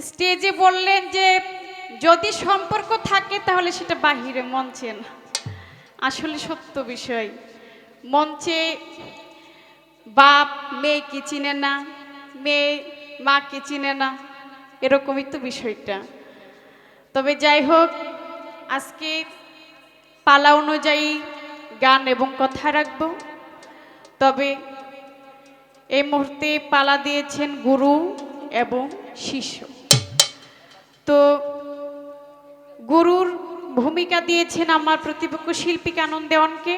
স্টেজে বললেন যে, যদি সম্পর্ক থাকে তাহলে সেটা বাহিরে মঞ্চে না। আসলে সত্য বিষয়। মঞ্চে বাপ মেয়েকে চিনে না, মেয়ে মাকে চিনে না, এরকমই তো বিষয়টা। তবে যাই হোক, আজকে পালা অনুযায়ী গান এবং কথা রাখব। তবে এই মুহূর্তে পালা দিয়েছেন গুরু এবং শিষ্য। তো গুরুর ভূমিকা দিয়েছেন আমার প্রতিপক্ষ শিল্পী কানন দেওয়ানকে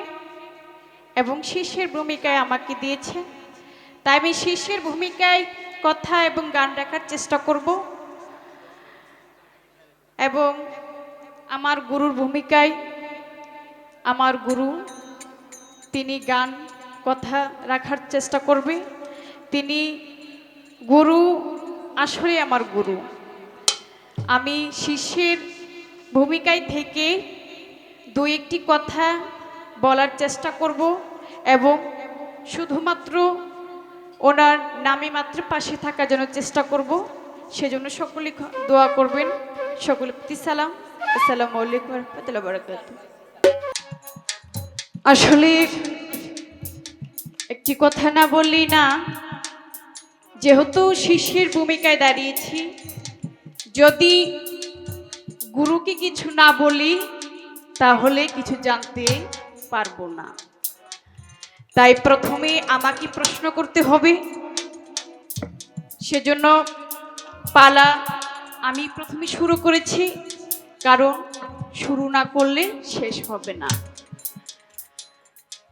এবং শিষ্যের ভূমিকায় আমাকে দিয়েছে তাই আমি শিষ্যের ভূমিকায় কথা এবং গান রাখার চেষ্টা করব এবং আমার গুরুর ভূমিকায় আমার গুরু, তিনি গান, কথা রাখার চেষ্টা করবে। তিনি গুরু আসলে আমার গুরু। আমি শিষ্যের ভূমিকায় থেকে দু একটি কথা বলার চেষ্টা করব এবং শুধুমাত্র ওনার নামে মাত্র পাশে থাকার জন্য চেষ্টা করব। সেজন্য সকলে দোয়া করবেন। সকলে সালাম। আসসালামু আলাইকুম রহমতুল্লাহ আসলে একটি কথা না বললি না, যেহেতু শিষ্যের ভূমিকায় দাঁড়িয়েছি যদি গুরুকে কিছু না বলি, তাহলে কিছু জানতে পারব না। তাই প্রথমে আমাকে প্রশ্ন করতে হবে। সেজন্য পালা আমি প্রথমে শুরু করেছি, কারণ শুরু না করলে শেষ হবে না।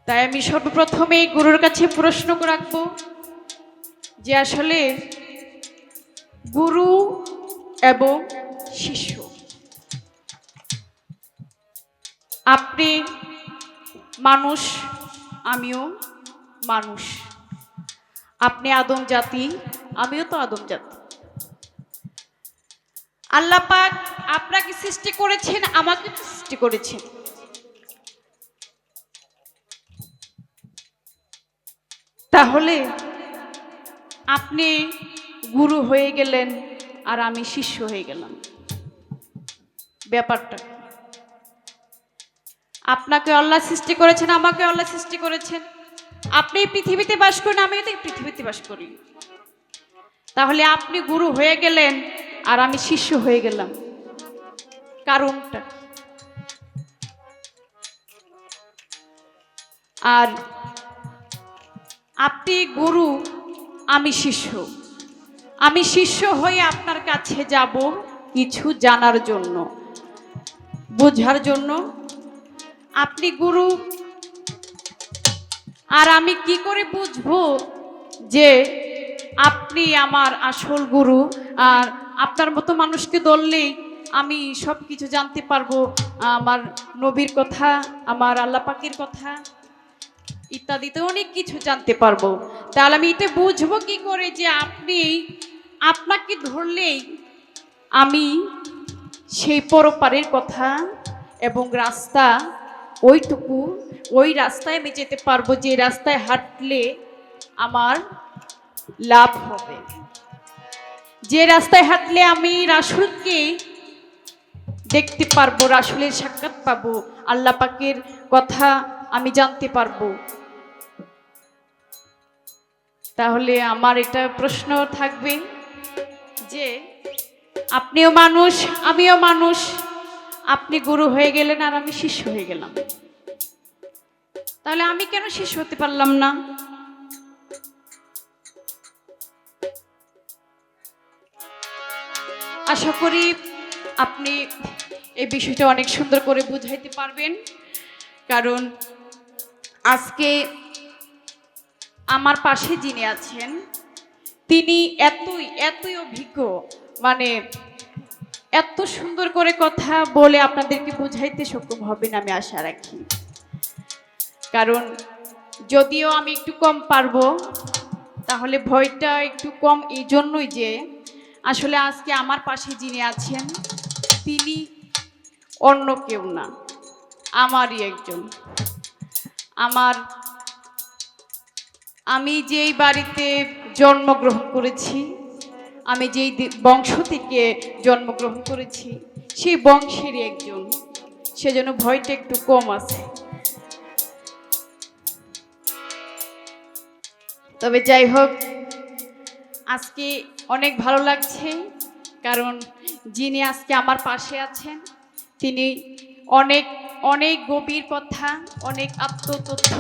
তাই আমি সর্বপ্রথমে গুরুর কাছে প্রশ্ন রাখব যে আসলে গুরু এবং শিষ্য আপনি মানুষ, আমিও মানুষ। আপনি আদম জাতি, আমিও তো আদম জাতি। আল্লাহ পাক আপনাকে সৃষ্টি করেছেন, আমাকে সৃষ্টি করেছেন। তাহলে আপনি গুরু হয়ে গেলেন। আর আমি শিষ্য হয়ে গেলাম। ব্যাপারটা আপনাকে আল্লাহ সৃষ্টি করেছেন, আমাকে আল্লাহ সৃষ্টি করেছেন। আপনি পৃথিবীতে বাস করেন, আমি তো পৃথিবীতে বাস করি। তাহলে আপনি গুরু হয়ে গেলেন আর আমি শিষ্য হয়ে গেলাম। কারণটা আর আপনি গুরু, আমি শিষ্য। আমি শিষ্য হয়ে আপনার কাছে যাব কিছু জানার জন্য, বোঝার জন্য। আপনি গুরু, আর আমি কি করে বুঝব যে আপনি আমার আসল গুরু? আর আপনার মতো মানুষকে ধরলেই আমি সব কিছু জানতে পারব, আমার নবীর কথা, আমার আল্লাহ পাকের কথা ইত্যাদিতে অনেক কিছু জানতে পারব। তাহলে আমি এটা বুঝব কি করে যে আপনি আপনাকে ধরলেই আমি সেই পরপারের কথা এবং রাস্তা ওইটুকু, ওই রাস্তায় আমি যেতে পারব, যে রাস্তায় হাঁটলে আমার লাভ হবে। যে রাস্তায় হাঁটলে আমি রাসুলকে দেখতে পারব, রাসুলের সাক্ষাৎ পাবো, আল্লাহ পাকের কথা আমি জানতে পারব। তাহলে আমার এটা প্রশ্ন থাকবে। যে, আপনিও মানুষ, আমিও মানুষ। আপনি গুরু হয়ে গেলেন আর আমি শিষ্য হয়ে গেলাম। তাহলে আমি কেন শিষ্য হতে পারলাম না? আশা করি আপনি এই বিষয়টা অনেক সুন্দর করে বুঝাইতে পারবেন। কারণ আজকে আমার পাশে যিনি আছেন তিনি এতই এতই অভিজ্ঞ মানে এত সুন্দর করে কথা বলে আপনাদেরকে বুঝাইতে সক্ষম হবেন আমি আশা রাখি। কারণ যদিও আমি একটু কম পারব, তাহলে ভয়টা একটু কম এই জন্যই যে আসলে আজকে আমার পাশে যিনি আছেন, তিনি অন্য কেউ না, আমারই একজন। আমার, আমি যেই বাড়িতে জন্মগ্রহণ করেছি। আমি যেই বংশ থেকে জন্মগ্রহণ করেছি, সেই বংশেরই একজন। সেজন্য ভয়টা একটু কম আছে। তবে যাই হোক, আজকে অনেক ভালো লাগছে, কারণ যিনি আজকে আমার পাশে আছেন, তিনি অনেক অনেক গভীর কথা, অনেক আত্মতথ্য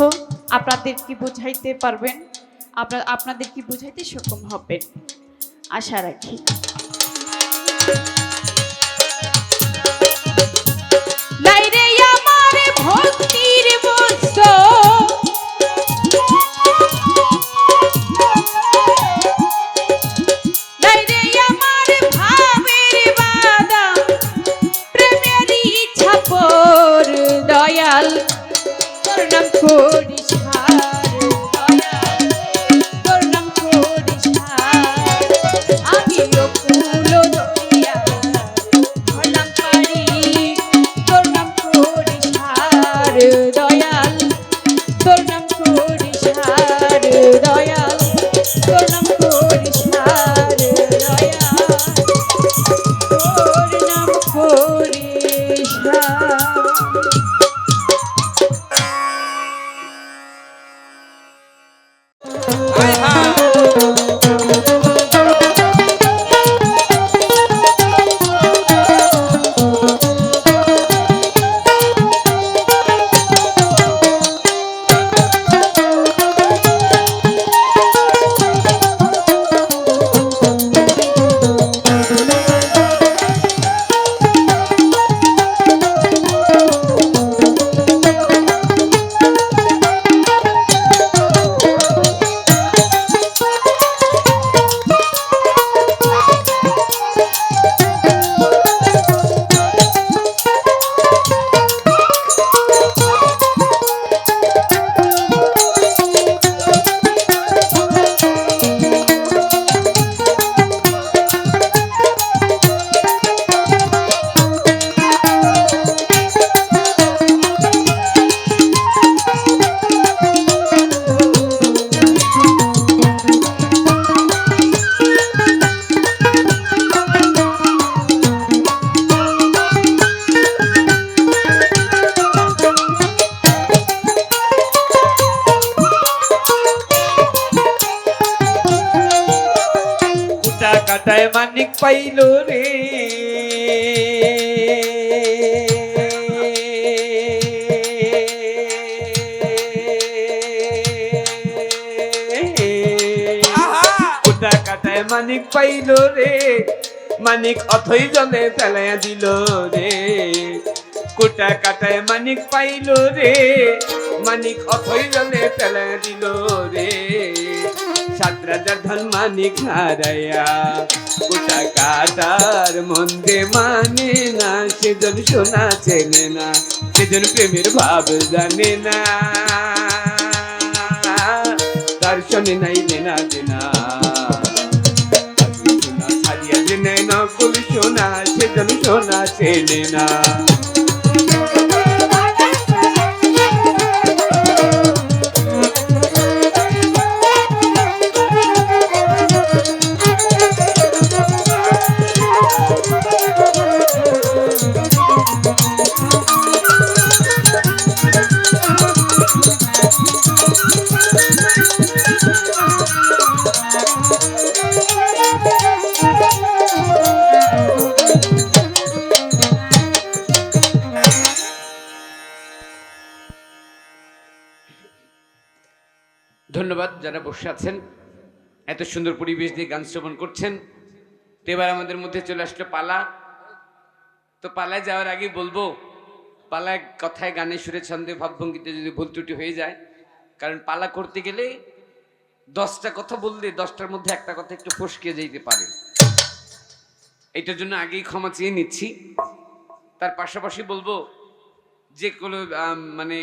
আপনাদেরকে বোঝাইতে পারবেন। আপনার আপনাদেরকে বুঝাইতে সক্ষম হবেন? আশা রাখি। মানিক পাইল রে। কুটা কাটায় মানিক পাইল রে। মানিক অথই জলে ফেলাইয়া দিল রে। কুটা কাটায় মানিক পাইল রে। মানিক অথই জলে ফেলাইয়া দিল রে। সাত রাজার ধন মানিক হারাইয়া কুটা কাটার মন্দে মানে না, সেজন শোনা চেনে না, সেজন প্রেমের ভাব জানে না। তার শোনে নাই দেনা দেনা। ছাড়িয়া জেনে নকল সোনা, সেজন সোনা চেনে না। বসে আছেন। এত সুন্দর পরিবেশ দিয়ে গান শ্রবণ করছেন। তো এবার আমাদের মধ্যে চলে আসলো পালা। তো পালায় যাওয়ার আগে বলব, পালায় কথায় গানে সুরে ছন্দে ভাবভঙ্গিতে যদি ভুল ত্রুটি হয়ে যায়, কারণ পালা করতে গেলে দশটা কথা বললে দশটার মধ্যে একটা কথা একটু ফসকে যেতে পারে। এটার জন্য আগেই ক্ষমা চেয়ে নিচ্ছি। তার পাশাপাশি বলব, যে কোনো মানে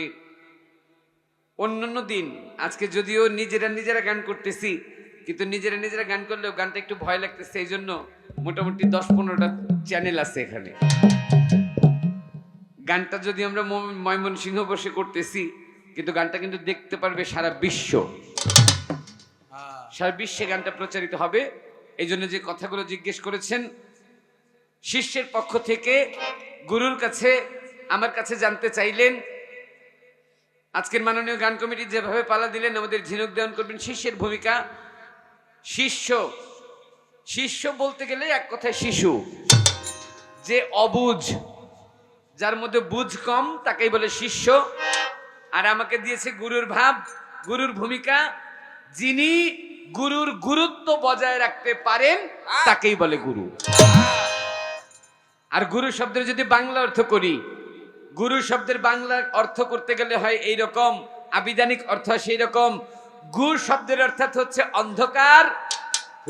অন্যান্য দিন। আজকে যদিও নিজেরা নিজেরা গান করতেছি, কিন্তু নিজেরা নিজেরা গান করলেও গানটা একটু ভয় লাগতেছে এই জন্য মোটামুটি দশ পনেরোটা চ্যানেল আছে এখানে। গানটা যদি আমরা ময়মনসিংহ বসে করতেছি, কিন্তু গানটা কিন্তু দেখতে পারবে সারা বিশ্ব। সারা বিশ্বে গানটা প্রচারিত হবে। এই জন্য যে কথাগুলো জিজ্ঞেস করেছেন, শিষ্যের পক্ষ থেকে গুরুর কাছে, আমার কাছে জানতে চাইলেন আজকের মাননীয় গান কমিটি যেভাবে পালা দিলেন, আমাদের ঝিনুক দেওয়ান করবেন। শিষ্যের ভূমিকা, শিষ্য শিষ্য বলতে গেলে এক কথায় শিশু। যে অবুঝ, যার মধ্যে বুঝ কম, তাকেই বলে শিষ্য। আর আমাকে দিয়েছে গুরুর ভাব, গুরুর ভূমিকা। যিনি গুরুর গুরুত্ব বজায় রাখতে পারেন, তাকেই বলে গুরু। আর গুরু শব্দের যদি বাংলা অর্থ করি গুরু শব্দের বাংলা অর্থ করতে গেলে হয় এই রকম আবিধানিক অর্থ সেই রকম গু শব্দের অর্থাৎ হচ্ছে অন্ধকার,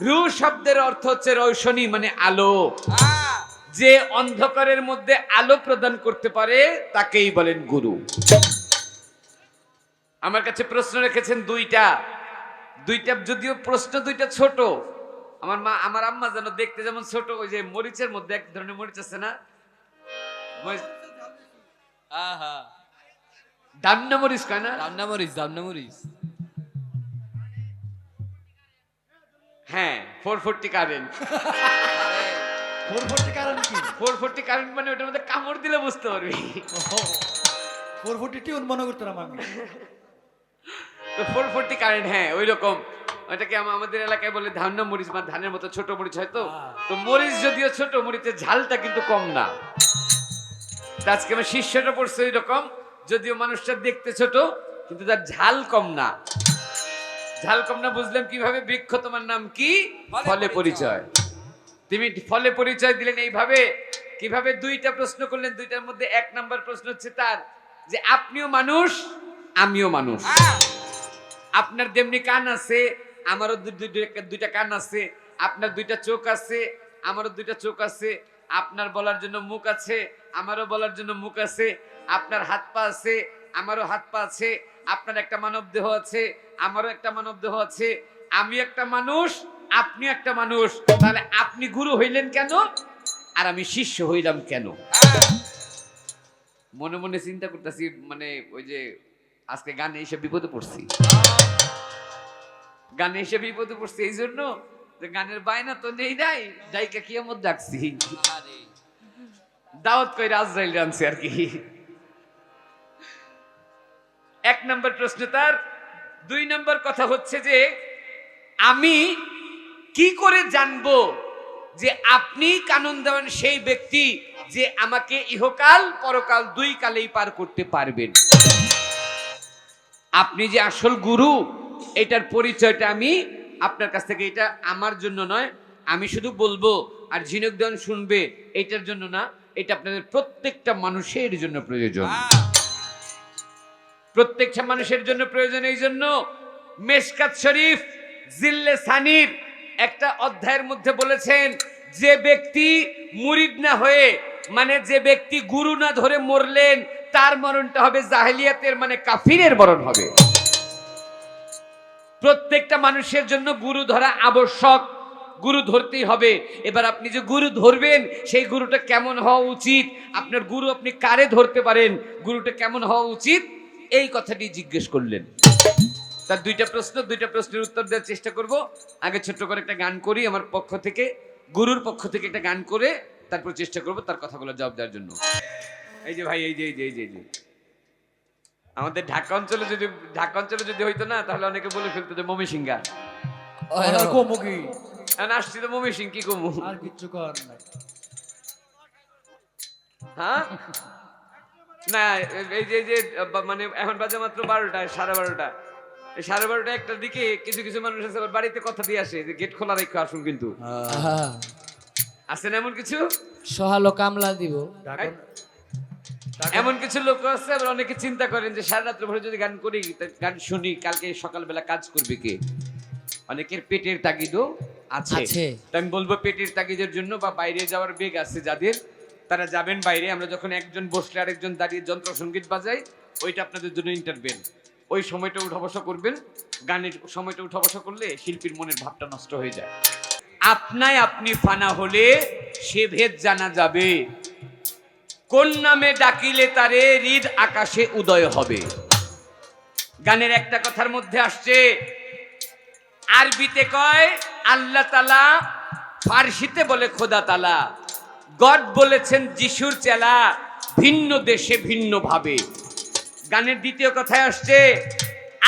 রু শব্দের অর্থ হচ্ছে রৌশনী মানে আলো। যে অন্ধকারের মধ্যে আলো প্রদান করতে পারে, তাকেই বলেন গুরু। আমার কাছে প্রশ্ন রেখেছেন দুইটা। দুইটা, যদিও প্রশ্ন দুইটা ছোট, আমার মা, আমার আম্মা যেন দেখতে যেমন ছোট, ওই যে মরিচের মধ্যে এক ধরনের মরিচ আছে না? আহা ডান্না মরিচ কয় না দামনা মরিচ দামনা মরিচ হ্যাঁ four forty current. Four forty কারণ কি? ফোর ফোরটি কারেন্ট মানে ওটার মধ্যে কামড় দিলে বুঝতে পারবি। ফোর ফোরটি টিউন মনে করতাম আমি তো ফোর ফোরটি কারেন্ট হ্যাঁ ওই রকম ওটাকে আমাদের এলাকায় বলে ধান্য মরিচ বা ধানের মতো ছোট মরিচ হয়তো তো। তো মরিচ যদিও ছোট মরিচের ঝালটা কিন্তু কম না। আজকে আমার শিষ্যটা পড়ছে ওই রকম যদিও মানুষটা দেখতে ছোট কিন্তু তার ঝাল কম না। ঝাল কম না বুঝলাম কীভাবে? বৃক্ষ তোমার নাম কি? ফলে পরিচয়। তুমি ফলে পরিচয় দিলেন এইভাবে? কীভাবে দুইটা প্রশ্ন করলেন? দুইটার মধ্যে এক নাম্বার প্রশ্ন হচ্ছে তার যে আপনিও মানুষ আমিও মানুষ। আপনার যেমনি কান আছে আমারও দুইটা কান আছে আপনার দুইটা চোখ আছে আমারও দুইটা চোখ আছে আপনার বলার জন্য মুখ আছে, আমারও বলার জন্য মুখ আছে, আপনার হাত পা আছে, আমারও হাত পা আছে, আপনার একটা মানব দেহ আছে, আমারও একটা মানব দেহ আছে, আমি একটা মানুষ, আপনি একটা মানুষ, তাহলে আপনি গুরু হইলেন কেন? আর আমি শিষ্য হইলাম কেন? মনে মনে চিন্তা করতেছি মানে ওই যে আজকে গানে এসে বিপদে পড়ছি। গানে এসে বিপদে পড়ছি এই জন্য যে গানের বায়না তো নেই নাই ডাইকা কিয়ামত ডাকছি। দাওয়াত কই আজরাইল রানছি আর কি। এক নম্বর প্রশ্ন তার দুই নম্বর কথা হচ্ছে যে আমি কি করে জানব যে আপনি কানুন দেওয়ান সেই ব্যক্তি যে আমাকে ইহকাল পরকাল দুই কালেই পার করতে পারবেন? আপনি যে আসল গুরু এটার পরিচয়টা আমি আপনার কাছ থেকে এটা আমার জন্য নয় আমি শুধু বলব আর ঝিনুক দেওয়ান শুনবে এটার জন্য না এটা আপনাদের প্রত্যেকটা মানুষের জন্য প্রয়োজন। প্রত্যেকটা মানুষের জন্য প্রয়োজন এই জন্য। মেশকাত শরীফ জিল্লে সানির একটা অধ্যায়ের মধ্যে বলেছেন যে ব্যক্তি মুরিদ না হয়ে মানে যে ব্যক্তি গুরু না ধরে মরলেন তার মরণটা হবে জাহেলিয়াতের মানে কাফিরের মরণ হবে। প্রত্যেকটা মানুষের জন্য গুরু ধরা আবশ্যক। গুরু ধরতেই হবে। এবার আপনি যে গুরু ধরবেন, সেই গুরুটা কেমন হওয়া উচিত? আপনার গুরু আপনি কারে ধরতে পারেন? গুরুটা কেমন হওয়া উচিত? এই কথাটি জিজ্ঞেস করলেন। তার দুইটা প্রশ্ন, দুইটা প্রশ্নের উত্তর দেওয়ার চেষ্টা করব। আগে ছোট্ট করে একটা গান করি আমার পক্ষ থেকে। গুরুর পক্ষ থেকে একটা গান করে তারপর চেষ্টা করব তার কথাগুলো জবাব দেওয়ার জন্য। এই যে ভাই এই যে এই যে এই যে। আমাদের ঢাকা অঞ্চলে যদি ঢাকা অঞ্চলে যদি হইতো না তাহলে অনেকে বলে ফেলতো যে মমি সিংহা। কমু কি? আসছি তো মমি সিং কি কমু? আর কিচ্ছু কর নাই। হ্যাঁ? না এই যে যে মানে এখন বাজে মাত্র বারোটা সাড়ে বারোটা। সাড়ে বারোটা একটার দিকে কিছু কিছু মানুষ আছে আবার বাড়িতে কথা দিয়ে আসে যে গেট খোলা রেখে আসুন কিন্তু। আহা আছে না এমন কিছু? সহালো কামলা দিব। এমন কিছু লোক আছে আবার অনেকে চিন্তা করেন যে সারা রাত্র ভরে যদি গান করি গান শুনি কালকে সকালবেলা কাজ করবে কে? অনেকের পেটের তাগিদও আছে। আমি বলব পেটের তাগিদের জন্য বা বাইরে যাওয়ার বেগ আছে যাদের। তারা যাবেন বাইরে আমরা যখন একজন বসলে আরেকজন দাঁড়িয়ে যন্ত্র সংগীত বাজাই ওইটা আপনাদের জন্য ইন্টারভেন ওই সময়টা উঠা বসা করবেন গানের সময়টা উঠা বসা করলে শিল্পীর মনের ভাবটা নষ্ট হয়ে যায়। আপনায় আপনি ফানা হলে সে ভেদ জানা যাবে। কোন নামে ডাকিলে তারে হৃদ আকাশে উদয় হবে? গানের একটা কথার মধ্যে আসছে, আরবিতে কয়, আল্লাহ তালা ফার্সিতে বলে খোদা তালা। গড বলেছেন যিশুর চেলা ভিন্ন দেশে ভিন্ন ভাবে। গানের দ্বিতীয় কথায় আসছে,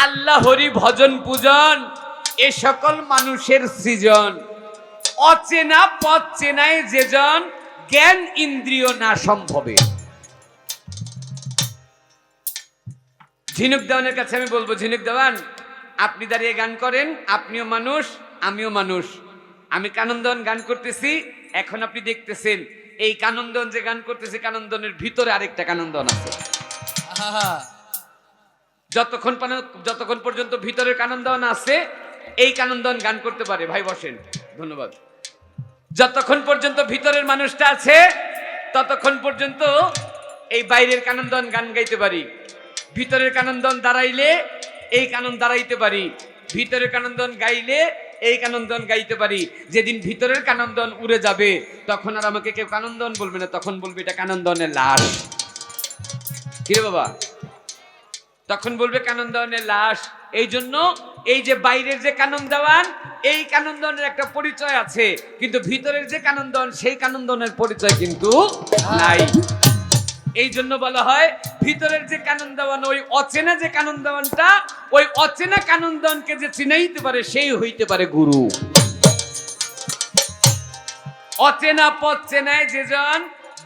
আল্লাহ হরি ভজন পূজন এ সকল মানুষের সৃজন। অচেনা পথ চেনায় যেজন জ্ঞান ইন্দ্রিয় না সম্ভবে। ঝিনুক দেওয়ানের কাছে আমি বলব ঝিনুক দেওয়ান আপনি দাঁড়িয়ে গান করেন আপনিও মানুষ আমিও মানুষ। আমি কানন্দন গান করতেছি এখন আপনি দেখতেছেন এই কানন্দন যে গান করতেছি কানন্দনের ভিতরে আরেকটা কানন্দন আছে। যতক্ষণ যতক্ষণ পর্যন্ত ভিতরের কানন্দন আছে এই কানন্দন গান করতে পারে। ভাই বসেন ধন্যবাদ। যতক্ষণ পর্যন্ত ভিতরের মানুষটা আছে, ততক্ষণ পর্যন্ত এই বাইরের কানন্দন গান গাইতে পারি। ভিতরের কানন্দন দাঁড়াইলে এই কানন দাঁড়াইতে পারি। ভিতরের কানন্দন গাইলে এই কানন্দন গাইতে পারি। যেদিন ভিতরের কানন্দন উড়ে যাবে, তখন আর আমাকে কেউ কানন্দন বলবে না, তখন বলবে এটা কানন্দনের লাশ। কিরে বাবা? তখন বলবে কানন দেওয়ানের লাশ। এই জন্য এই যে বাইরের যে কানন দেওয়ান এই কানন্দনের একটা পরিচয় আছে, কিন্তু ভিতরের যে কানন্দন, সেই কানন্দনের পরিচয় কিন্তু নাই। এই জন্য বলা হয়, ভিতরের যে কানন দেওয়ান ওই অচেনা যে কানন দেওয়ানটা ওই অচেনা কানন দেওয়ানকে যে চিনাইতে পারে, সেই হইতে পারে গুরু। অচেনা পথ চেনায় যে যেজন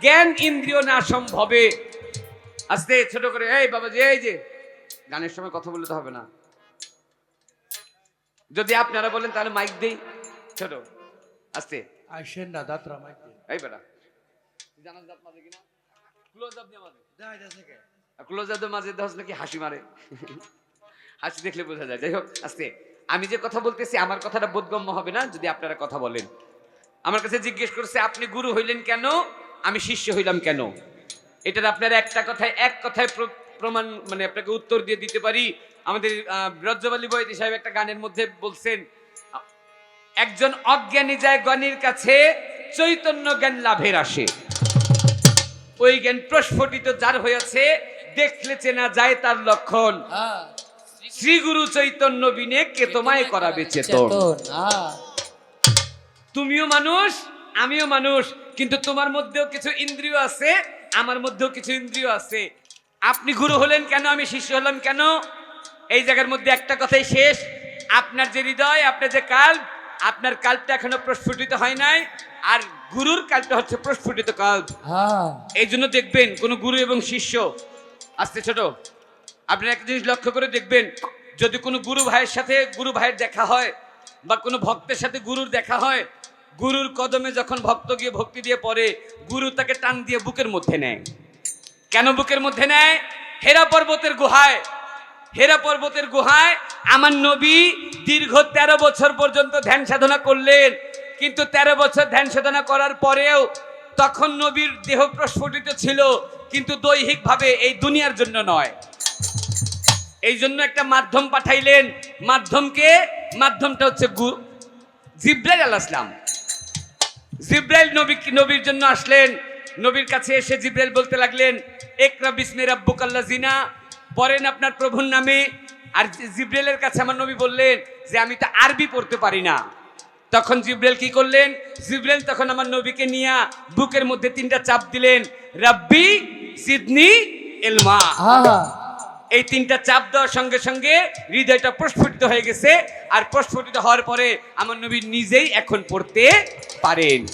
জ্ঞান ইন্দ্রিয় না সম্ভবে। আস্তে, ছোট করে, এই বাবাজি, এই যে, গানের সময় কথা বলতে হবে না। যদি আপনারা বলেন তাহলে মাইক দেই। ছোট আস্তে। আইসেন না দাঁতরা মাইক। এই বেটা জানাস দাঁত মাঝে কিনা ক্লোজ আপ দিয়ে মাঝে যাই যাচ্ছে কে? ক্লোজ আপের মাঝে দশ নাকি হাসি মারে। হাসি দেখলে বোঝা যায়। যাই হোক আস্তে। আমি যে কথা বলতেছি আমার কথাটা বোধগম্য হবে না যদি আপনারা কথা বলেন। আমার কাছে জিজ্ঞেস করছে আপনি গুরু হইলেন কেন? আমি শিষ্য হইলাম কেন? এটার আপনার একটা কথায় এক কথায় প্রমাণ মানে আপনাকে উত্তর দিয়ে দিতে পারি। আমাদের আহ, রজ্জবালী বৈদি সাহেব একটা গানের মধ্যে বলছেন একজন অজ্ঞানী যায় জ্ঞানীর কাছে চৈতন্য জ্ঞান লাভের আসে। ওই জ্ঞান প্রস্ফুটিত যার হয়েছে দেখলে চেনা যায় তার লক্ষণ। শ্রী গুরু চৈতন্য বিনে কে তোমায় করাবে চেতন? তুমিও মানুষ আমিও মানুষ কিন্তু তোমার মধ্যেও কিছু ইন্দ্রিয় আছে আমার মধ্যেও কিছু ইন্দ্রিয় আছে। আপনি গুরু হলেন কেন? আমি শিষ্য হলাম কেন? এই জায়গার মধ্যে একটা কথাই শেষ। আপনার যে হৃদয় আপনার যে কাল্প আপনার কাল্পটা এখনও প্রস্ফুটিত হয় নাই। আর গুরুর কাল্পটা হচ্ছে প্রস্ফুটিত কাল্প হ্যাঁ। এই জন্য দেখবেন কোন গুরু এবং শিষ্য আস্তে ছোট আপনি একটা জিনিস লক্ষ্য করে দেখবেন যদি কোনো গুরু ভাইয়ের সাথে গুরু ভাইয়ের দেখা হয় বা কোনো ভক্তের সাথে গুরুর দেখা হয় গুরুর কদমে যখন ভক্ত গিয়ে ভক্তি দিয়ে পড়ে গুরু তাকে টান দিয়ে বুকের মধ্যে নেয়। কেন বুকের মধ্যে নেয়? হেরা পর্বতের গুহায়। হেরা পর্বতের গুহায় আমার নবী দীর্ঘ তেরো বছর পর্যন্ত ধ্যান সাধনা করলেন। কিন্তু তেরো বছর ধ্যান সাধনা করার পরেও তখন নবীর দেহ প্রস্ফুটিত ছিল, কিন্তু দৈহিকভাবে এই দুনিয়ার জন্য নয়। এই জন্য একটা মাধ্যম পাঠাইলেন। মাধ্যমকে, মাধ্যমটা হচ্ছে গু- জিব্রাইল আল আসলাম জিব্রাইল নবী নবীর জন্য আসলেন। নবীর কাছে এসে জিব্রাইল বলতে লাগলেন একরা বিসমি রাব্বুকাল্লা জিনা পড়েন আপনার প্রভুর নামে। আর জি- জিব্রাইলের কাছে আমার নবী বললেন যে আমি তো আরবি পড়তে পারি না। তখন জিব্রাইল কি করলেন? জিব্রাইল তখন আমার নবীকে নিয়ে বুকের মধ্যে তিনটা চাপ দিলেন রাব্বি সিদনি এলমা এই তিনটা চাপ দেওয়ার সঙ্গে সঙ্গে হৃদয়টা প্রস্ফুটিত হয়ে গেছে। আর প্রস্ফুটিত হওয়ার পরে আমার নবী নিজেই এখন পড়তে পারেন।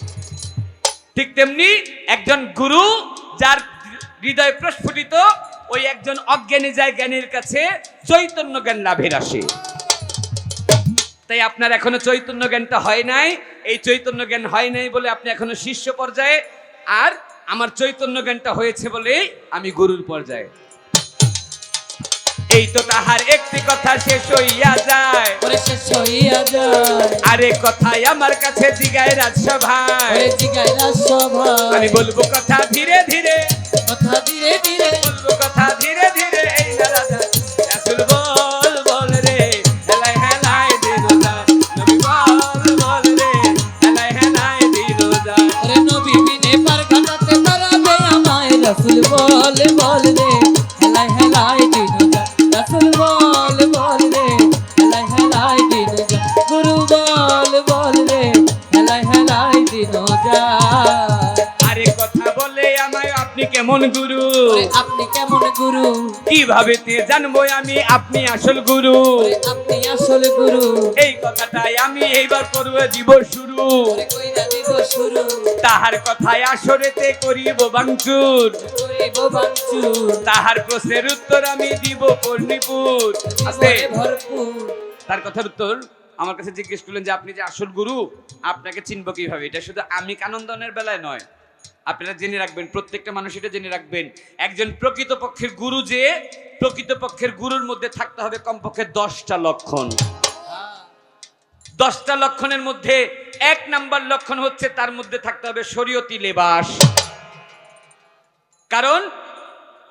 ঠিক তেমনি একজন গুরু যার হৃদয় প্রস্ফুটিত, ওই একজন অজ্ঞানী যায় জ্ঞানীর কাছে চৈতন্য জ্ঞান লাভের আসে। তাই আপনার এখনও চৈতন্য জ্ঞানটা হয় নাই। এই চৈতন্য জ্ঞান হয় নাই বলে আপনি এখনও শিষ্য পর্যায়ে। আর আমার চৈতন্য জ্ঞানটা হয়েছে বলেই আমি গুরুর পর্যায়ে। এই তো তাহার একটি কথা শেষ হইয়া যায়। ওরে শেষ হইয়া যায়। আরে কথাই আমার কাছে জিগায় রাজসভায়। ওরে জিগায় রাজসভা আমি বলব কথা ধীরে ধীরে। কথা ধীরে ধীরে। বলব কথা ধীরে ধীরে। এই না রাজা রাসূল বল বল রে। হেলাই হেলাই দিরোজা নবী বল বল রে। হেলাই হেলাই দিরোজা ওরে নবী বিনে পার কাটাতে পারাবে আমায়। রাসূল বল বল কেমন গুরু? আপনি কেমন গুরু? কীভাবে তে জানব আমি? আপনি আসল গুরু। আপনি আসল গুরু। এই কথাটাই আমি এইবার করব দিব শুরু। তাহার কথায় আসরেতে করিব বাংচুর বাঞ্চুর তাহার প্রশ্নের উত্তর আমি দিব পূর্ণিপুর আছে? তার কথার উত্তর আমার কাছে জিজ্ঞেস করলেন যে আপনি যে আসল গুরু আপনাকে চিনব কীভাবে? এটা শুধু আমি কানন্দনের বেলায় নয় আপনারা জেনে রাখবেন প্রত্যেকটা মানুষ এটা জেনে রাখবেন একজন প্রকৃতপক্ষের গুরু যে প্রকৃতপক্ষের গুরুর মধ্যে থাকতে হবে কমপক্ষে দশটা লক্ষণ। দশটা লক্ষণের মধ্যে এক নাম্বার লক্ষণ হচ্ছে তার মধ্যে থাকতে হবে শরীয়তি লেবাস। কারণ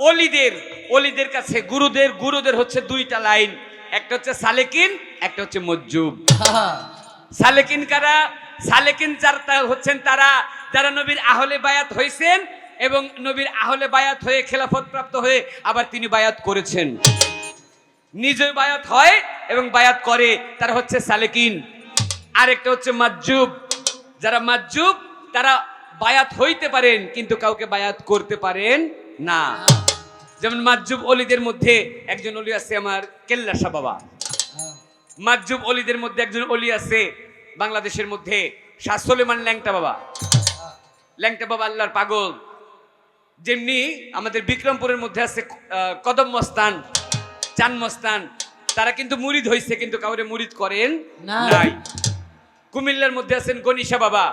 অলিদের অলিদের কাছে গুরুদের গুরুদের হচ্ছে দুইটা লাইন একটা হচ্ছে সালেকিন একটা হচ্ছে মজ্জুব। সালেকিন কারা? সালেকিন যারা হচ্ছেন তারা যারা নবীর আহলে বায়াত হয়েছেন এবং নবীর আহলে বায়াত হয়ে খেলাফত প্রাপ্ত হয়ে আবার তিনি বায়াত করেছেন। নিজে বায়াত হয় এবং বায়াত করে, তারা হচ্ছে সালেকিন। আরেকটা হচ্ছে মাজুব যারা মাজুব তারা বায়াত হইতে পারেন, কিন্তু কাউকে বায়াত করতে পারেন না। যেমন মাজুব অলিদের মধ্যে একজন অলি আছে আমার কেল্লা শাহ বাবা। মাজুব অলিদের মধ্যে একজন অলি আছে বাংলাদেশের মধ্যে, শাহ সলেমান ল্যাংটা বাবা। ল্যাংটা বাবা আল্লাহর পাগল। যেমনি আমাদের বিক্রমপুরের মধ্যে আছে কদম মস্তান চান মস্তান তারা কিন্তু মুরিদ হইছে কিন্তু কাউরে মুরিদ করেন নাই। কুমিল্লার মধ্যে আছেন গনিশা বাবা।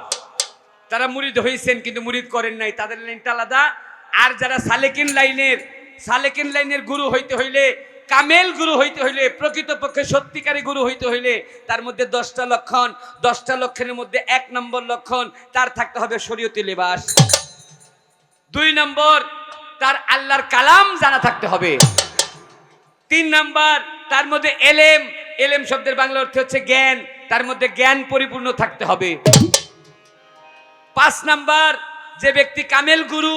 তারা মুরিদ হইছেন কিন্তু মুরিদ করেন নাই। তাদের লাইনটা আলাদা। আর যারা সালেকিন লাইনের সালেকিন লাইনের গুরু হইতে হইলে কামেল গুরু হইতে হইলে, প্রকৃতপক্ষে সত্যিকারী গুরু হইতে হইলে, তার মধ্যে দশটা লক্ষণ, দশটা লক্ষণের মধ্যে এক নম্বর লক্ষণ, তার থাকতে হবে শরীয়তি লেবাস। দুই নম্বর, তার আল্লাহর কালাম জানা থাকতে হবে। তিন নম্বর, তার মধ্যে এলেম এলেম শব্দের বাংলা অর্থ হচ্ছে জ্ঞান, তার মধ্যে জ্ঞান পরিপূর্ণ থাকতে হবে। পাঁচ নাম্বার, যে ব্যক্তি কামেল গুরু,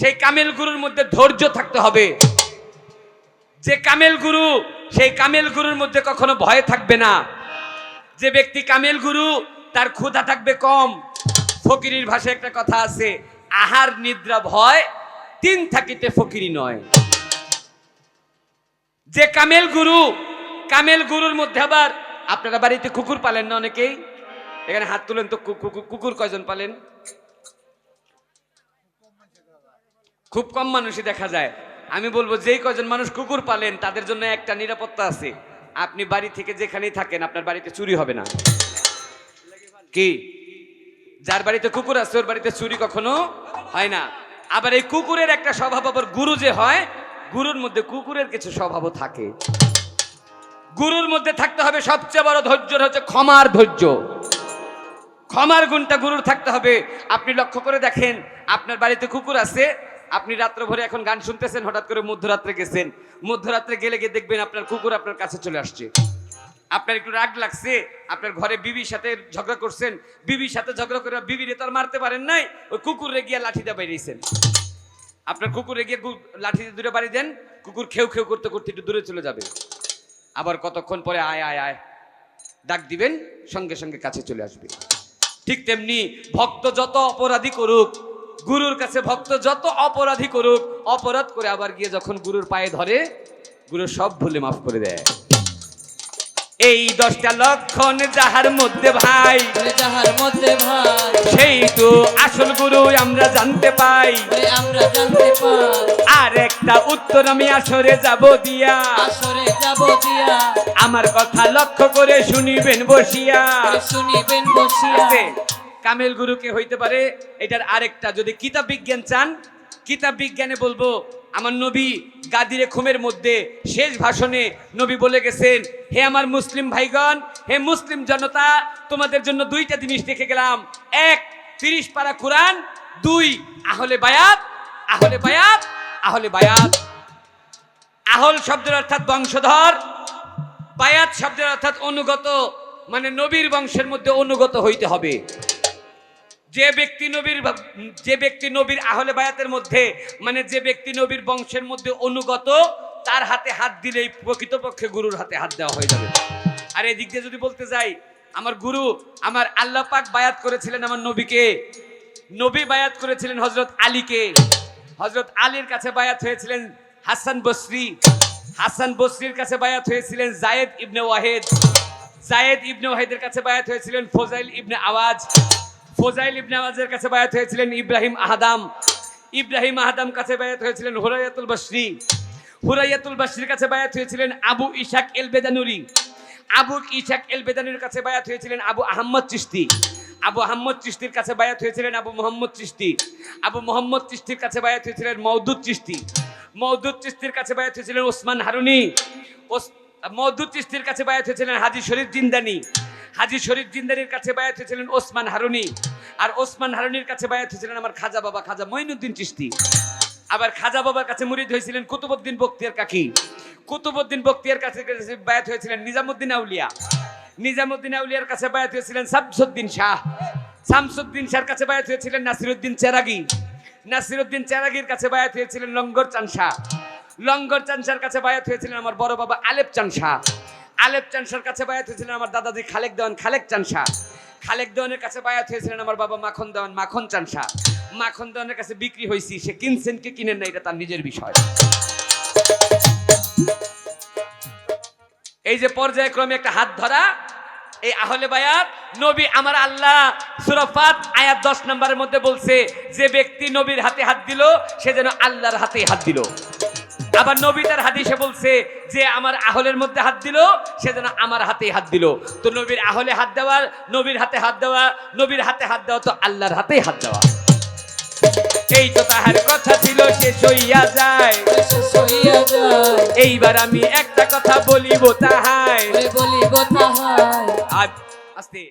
সেই কামেল গুরুর মধ্যে ধৈর্য থাকতে হবে। যে কামেল গুরু, সেই কামেল গুরুর মধ্যে কখনো ভয় থাকবে না। যে ব্যক্তি কামেল গুরু, তার ক্ষুধা থাকবে কম। ফকিরির ভাষায় একটা কথা আছে, আহার, নিদ্রা, ভয়, তিন থাকিতে ফকিরি নয়। যে কামেল গুরু, কামেল গুরুর মধ্যে আবার, আপনারা বাড়িতে কুকুর পালেন না অনেকেই? এখানে হাত তুলেন তো, কুকুর কয়জন পালেন? খুব কম মানুষই দেখা যায়। আমি বলব, যেই কয়জন মানুষ কুকুর পালেন, তাদের জন্য একটা নিরাপত্তা আছে। আপনি বাড়ি থেকে যেখানেই থাকেন, আপনার বাড়িতে চুরি হবে না। কি? যার বাড়িতে কুকুর আছে, ওর বাড়িতে চুরি কখনো হয় না। আবার এই কুকুরের একটা স্বভাব আবার গুরু যে হয়, গুরুর মধ্যে কুকুরের কিছু স্বভাবও থাকে। গুরুর মধ্যে থাকতে হবে সবচেয়ে বড় ধৈর্য হচ্ছে ক্ষমার ধৈর্য। ক্ষমার গুণটা গুরুর থাকতে হবে। আপনি লক্ষ্য করে দেখেন, আপনার বাড়িতে কুকুর আছে আপনি রাত্র ভরে এখন গান শুনতেছেন, হঠাৎ করে মধ্যরাত্রে গেছেন। মধ্যরাত্রে গেলে গিয়ে দেখবেন আপনার কুকুর আপনার কাছে চলে আসছে। আপনার একটু রাগ লাগছে, আপনার ঘরে বিবির সাথে ঝগড়া করছেন, বিবির সাথে ঝগড়া করে বিবিরে তো আর মারতে পারেন নাই, ওই কুকুরে গিয়ে লাঠিটা বেরিয়েছেন আপনার কুকুরে গিয়ে গু- লাঠি দূরে বাড়ি দেন, কুকুর খেউ খেউ করতে করতে একটু দূরে চলে যাবে। আবার কতক্ষণ পরে আয় আয় আয়, ডাক দিবেন, সঙ্গে সঙ্গে কাছে চলে আসবে। ঠিক তেমনি ভক্ত যত অপরাধী করুক গুরুর কাছে ভক্ত যত অপরাধী করুক অপরাধ করে আবার গিয়ে যখন গুরুর পায়ে ধরে গুরু সব ভুলে মাফ করে দেয়। এই দশটা লক্ষণ যাহার মধ্যে ভাই যাহার মধ্যে ভাই সেই তো আসল গুরু আমরা জানতে পাই। আমরা জানতে পাই। আর একটা উত্তর আমি আসরে যাব দিয়া। আসরে যাব দিয়া। আমার কথা লক্ষ্য করে শুনিবেন বসিয়া। শুনিবেন বসিয়া। কামেল গুরুকে হইতে পারে, এটার আরেকটা। যদি কিতাব বিজ্ঞান চান, কিতাব বিজ্ঞানে বলব, আমার নবী গাদিরে খুমের মধ্যে শেষ ভাষণে নবী বলে গেছেন, হে আমার মুসলিম ভাইগণ, হে মুসলিম জনতা, তোমাদের জন্য দুইটা জিনিস দেখে গেলাম। এক, তিরিশ পারা কোরআন, দুই, আহলে বায়াত আহলে বায়াত আহলে বায়াত। আহল শব্দের অর্থাৎ বংশধর, বায়াত শব্দের অর্থাৎ অনুগত মানে নবীর বংশের মধ্যে অনুগত হইতে হবে। যে ব্যক্তি নবীর যে ব্যক্তি নবীর আহলে বায়াতের মধ্যে মানে যে ব্যক্তি নবীর বংশের মধ্যে অনুগত, তার হাতে হাত দিলেই প্রকৃতপক্ষে গুরুর হাতে হাত দেওয়া হয়ে যাবে। আর এদিক দিয়ে যদি বলতে যাই, আমার গুরু, আমার আল্লাহ পাক বায়াত করেছিলেন আমার নবীকে। নবী বায়াত করেছিলেন হজরত আলীকে। হজরত আলীর কাছে বায়াত হয়েছিলেন হাসান বসরি। হাসান বসরির কাছে বায়াত হয়েছিলেন জায়েদ ইবনে ওয়াহেদ। জায়েদ ইবনে ওয়াহেদের কাছে বায়াত হয়েছিলেন ফোজাইল ইবনে আওয়াজ। ফোজাইল ইবনে আওয়াজের কাছে বায়াত হয়েছিলেন ইব্রাহিম আহাদাম। ইব্রাহিম আহাদাম কাছে বায়াত হয়েছিলেন হুরাইয়াতুল বসরি হুরাইয়াতুল বসরির কাছে বায়াত হয়েছিলেন আবু ইশাক এল বেদানুরি আবু ইশাক এল বেদানুর কাছে বায়াত হয়েছিলেন আবু আহম্মদ চিশতি। আবু আহম্মদ চিশতির কাছে বায়াত হয়েছিলেন আবু মোহাম্মদ চিশতি। আবু মোহাম্মদ চিশতির কাছে বায়াত হয়েছিলেন মওদুদ চিশতি। মওদুদ চিশতির কাছে বায়াত হয়েছিলেন ওসমান হারুনি। মওদুদ চিশতির কাছে বায়াত হয়েছিলেন হাজি শরীফ জিন্দানি। হাজি শরীফ জিন্দানির কাছে বায়াত হয়েছিলেন ওসমান হারুনি। আর ওসমান হারুনির কাছে বায়াত হয়েছিলেন আমার খাজা বাবা, খাজা মঈনুদ্দিন চিশতি। আবার খাজা বাবার কাছে মুরিদ হয়েছিলেন কুতুবুদ্দিন বক্তিয়ার কাকি। কুতুবুদ্দিন বক্তিয়ার কাছে কাছে বায়াত হয়েছিলেন নিজামুদ্দিন আউলিয়া। নিজামুদ্দিন আউলিয়ার কাছে বায়াত হয়েছিলেন শামসুদ্দিন শাহ। শামসুদ্দিন শাহর কাছে বায়াত হয়েছিলেন নাসিরুদ্দিন চেরাগি। নাসিরুদ্দিন চেরাগির কাছে বায়াত হয়েছিলেন লঙ্গর চান শাহ। লঙ্গর চান শাহর কাছে বায়াত হয়েছিলেন আমার বড় বাবা আলেপ চান শাহ। আলেপ চান শাহর কাছে বায়াত হয়েছিলেন আমার দাদাজি খালেক দেওয়ান, খালেক চান শাহ খালেক দেওয়ানের কাছে বায়াত হয়েছিলেন আমার বাবা মাখন দেওয়ান, মাখন চান শাহ মাখন দেওয়ানের কাছে বিক্রি হয়েছি, সে কিনছেন কি কিনেন না, এটা তার নিজের বিষয়। এই যে পর্যায়ক্রমে একটা হাত ধরা, এই আহলে বায়াত, নবী আমার আল্লাহ সুরফাত আয়াত দশ নম্বরের মধ্যে বলছে, যে ব্যক্তি নবীর হাতে হাত দিল, সে যেন আল্লাহর হাতে হাত দিল। আবার নবী তার হাদিসে বলছে যে আমার আহলের মধ্যে হাত দিল সে যেন আমার হাতেই হাত দিল। তো নবীর আহলে হাত দেওয়ার নবীর হাতে হাত দেওয়া নবীর হাতে হাত দেওয়া তো আল্লাহর হাতেই হাত দেওয়া। এই তো তাহার কথা ছিল শেষ হইয়া যায়। এইবার আমি একটা কথা বলিব তাহাই বলিব আর আস্তে।